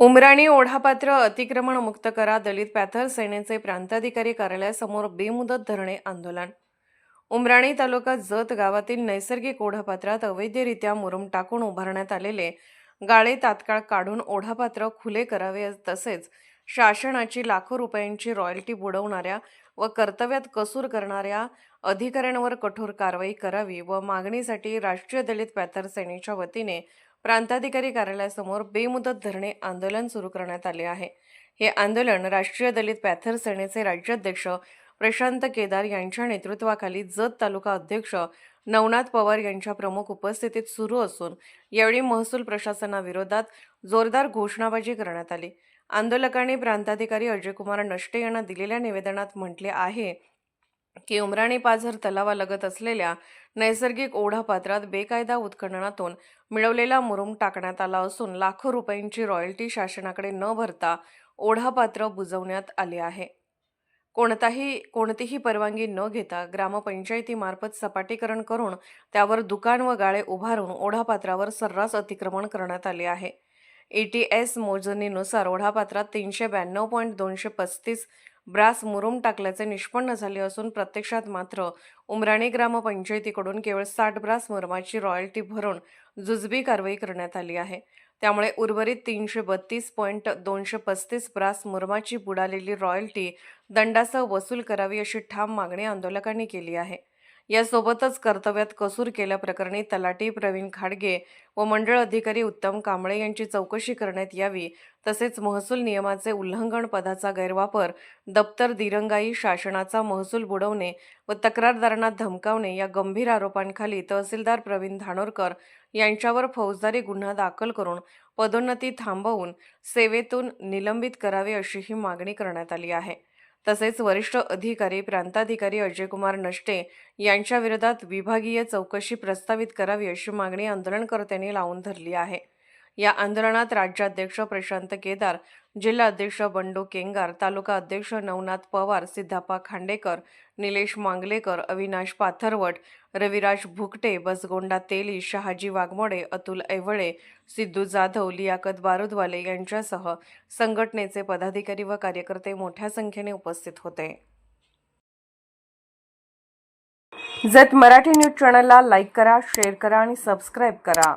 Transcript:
उमराणी ओढापात्र अतिक्रमण मुक्त करा दलित पॅथर सेनेचे प्रांताधिकारी कार्यालयासमोर बेमुदत धरणे आंदोलन. उमराणी तालुका जत गावातील नैसर्गिक ओढापात्रात अवैधरित्या मुरुम टाकून उभारण्यात आलेले गाळे तात्काळ काढून ओढापात्र खुले करावे तसेच शासनाची लाखो रुपयांची रॉयल्टी बुडवणाऱ्या व कर्तव्यात कसूर करणाऱ्या अधिकाऱ्यांवर कठोर कारवाई करावी व मागणीसाठी राष्ट्रीय दलित पॅथर सेनेच्या वतीने प्रांताधिकारी कार्यालयासमोर बेमुदत धरणे आंदोलन सुरू करण्यात आले आहे. हे आंदोलन राष्ट्रीय दलित पॅथर सेनेचे राज्याध्यक्ष प्रशांत केदार यांच्या नेतृत्वाखाली जत तालुका अध्यक्ष नवनाथ पवार यांच्या प्रमुख उपस्थितीत सुरू असून यावेळी महसूल प्रशासनाविरोधात जोरदार घोषणाबाजी करण्यात आली. आंदोलकांनी प्रांताधिकारी अजयकुमार नष्टे यांना दिलेल्या निवेदनात म्हटले आहे की उमराणी पाझर तलावालगत असलेल्या नैसर्गिक ओढापात्रात बेकायदा उत्खननातून मिळवलेला मुरुम टाकण्यात आला असून लाखो रुपयांची रॉयल्टी शासनाकडे न भरता ओढापात्र बुजवण्यात आले आहे. कोणताही कोणतीही परवानगी न घेता ग्रामपंचायतीमार्फत सपाटीकरण करून त्यावर दुकान व गाळे उभारून ओढापात्रावर सर्रास अतिक्रमण करण्यात आले आहे. ई टी एस मोजणीनुसार ओढापात्रात तीनशे ब्याण्णव पॉईंट दोनशे पस्तीस ब्रास मुरुम टाकल्याचे निष्पन्न झाले असून प्रत्यक्षात मात्र उमराणी ग्रामपंचायतीकडून केवळ साठ ब्रास मुरमाची रॉयल्टी भरून जुजबी कारवाई करण्यात आली आहे. त्यामुळे उर्वरित तीनशे बत्तीस पॉईंट दोनशे पस्तीस ब्रास मुरमाची बुडालेली रॉयल्टी दंडासह वसूल करावी अशी ठाम मागणी आंदोलकांनी केली आहे. यासोबतच कर्तव्यात कसूर केल्याप्रकरणी तलाठी प्रवीण खाडगे व मंडळ अधिकारी उत्तम कांबळे यांची चौकशी करण्यात यावी तसेच महसूल नियमाचे उल्लंघन पदाचा गैरवापर दप्तर दिरंगाई शासनाचा महसूल बुडवणे व तक्रारदारांना धमकावणे या गंभीर आरोपांखाली तहसीलदार प्रवीण धानोरकर यांच्यावर फौजदारी गुन्हा दाखल करून पदोन्नती थांबवून सेवेतून निलंबित करावे अशीही मागणी करण्यात आली आहे. तसेच वरिष्ठ अधिकारी प्रांताधिकारी अजयकुमार नष्टे यांच्या विरोधात विभागीय चौकशी प्रस्तावित करावी अशी मागणी आंदोलनकर्त्यांनी लावून धरली आहे. या आंदोलनात राज्याध्यक्ष प्रशांत केदार जिल्हा अध्यक्ष बंडू केंगार तालुका अध्यक्ष नवनाथ पवार सिद्धापा खांडेकर निलेश मांगलेकर अविनाश पाथरवट रविराज भुकटे बसगोंडा तेली शहाजी वाघमोडे अतुल ऐवळे सिद्धू जाधव लियाकत बारुदवाले यांच्यासह संघटनेचे पदाधिकारी व कार्यकर्ते मोठ्या संख्येने उपस्थित होते. जत मराठी न्यूज चॅनलला लाईक करा शेअर करा आणि सबस्क्राईब करा.